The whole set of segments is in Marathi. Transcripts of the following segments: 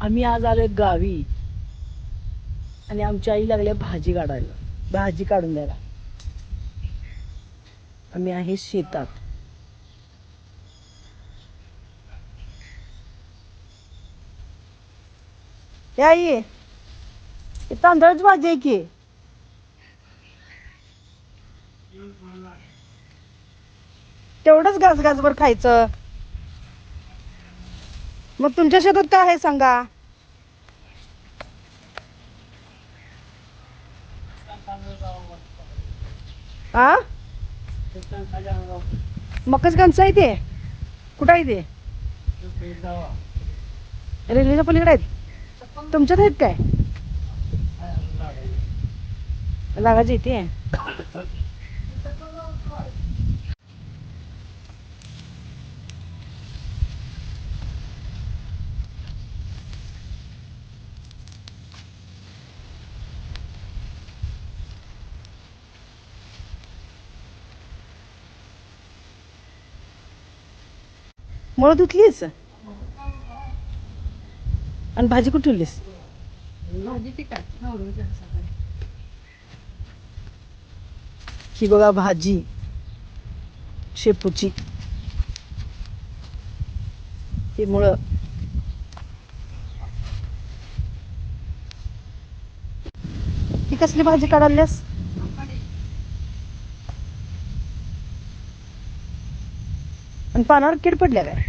आम्ही आज आलोय गावी. आणि आमची आई लागल्या भाजी काढायला. भाजी काढून द्यायला. आम्ही आहे शेतात. हे आई हे तांदळाची भाजी आहे की? तेवढंच घास घासभर खायचं. मग तुमच्या शेतात काय आहे सांगा. आ? मकच कणसं आहे ते. कुठं आहे ते? रेल्वेच्या पलीकडे आहेत? तुमच्यात आहेत काय? लागायची इथे मुळं धुतलीस? आणि भाजी कुठे ठेवलीस? ही बघा भाजी. शेपूची. ही मुळं. ही कसली भाजी काढाल्यास आणि पानावर कीड पडल्या काय?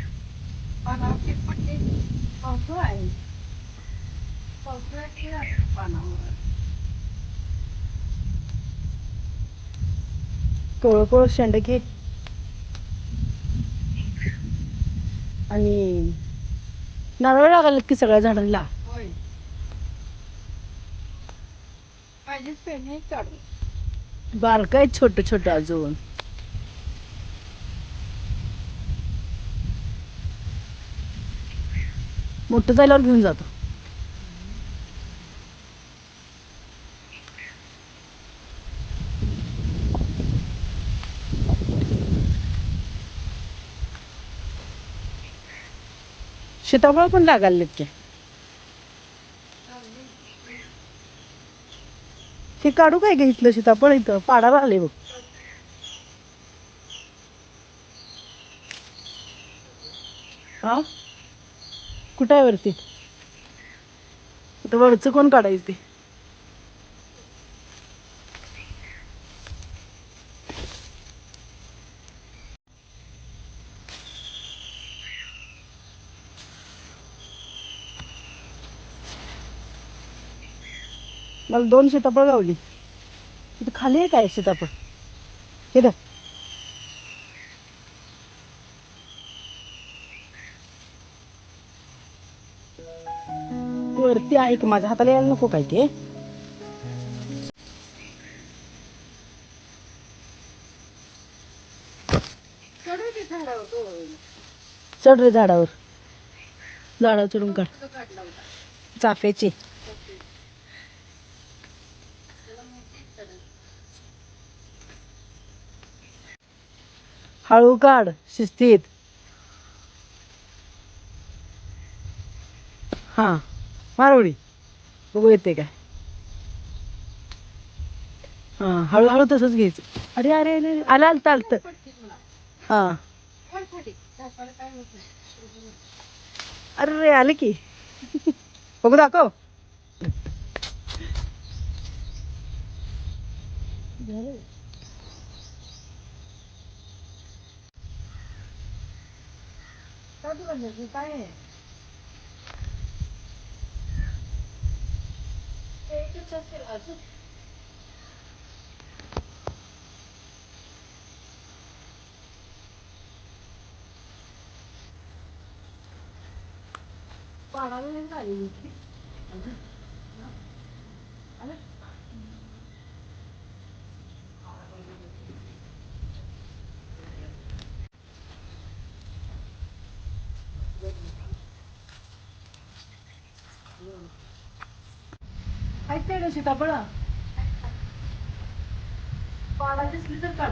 कोळ कोळ शेंडके आणि नारळ लागायला की सगळ्या झाडांना? बारकाय छोट छोट अजून. मोठं झाल्यावर घेऊन जातो. सीताफळ पण लागायला की. हे काढू काय घेतलं सीताफळ इथं? पाडाला आले बघ. हा? कुठं आहे वरती? आता वरचं कोण काढायचं ते? मला दोन सीताफळ गावली. तिथं खाली आहे काय सीताफळ? हे वरती आहे की माझ्या हाताला यायला नको काय ते? चढ रे झाडावर. झाडावर चढून काढ. चाफ्याची. हळू काढ शिस्तीत. हा. मारवडी. बघू येते काय. हा हळूहळू तसंच घ्यायचं. अरे अरे अरे आलं आलतं आलतं हा. अरे आलं की. बघू दाखव. काय 찰때 가서 와 라면 행사 아니니? 아니? 아니? काय ग सीताफळ पाला दिसली तर काढ.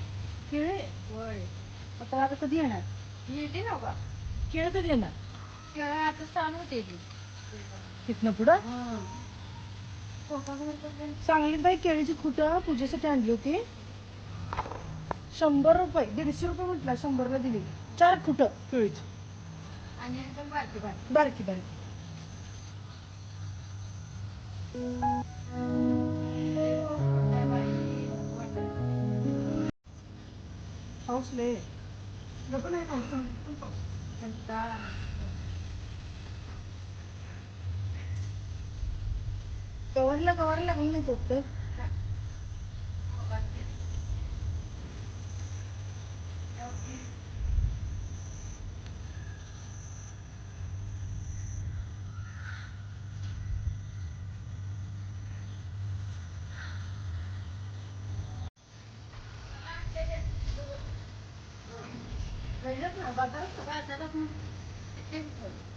केळे होय. आता आता कधी येणार? येते ना का केळं कधी येणार? केळं आता चालू होते की. तिथनं पुढं? सांगलीत बाई केळीची खुटं पूजेसाठी आणली होती. शंभर रुपये दीडशे रुपये म्हटलं शंभरला दिली. चार फुटं केळीची. आणि एकदम बारकी बारकी. बारकी बारकी. पाऊस लय आहे. नको नाही पाऊस कवरला कवर लागून नाही फक्त बाजारात मग ते नाही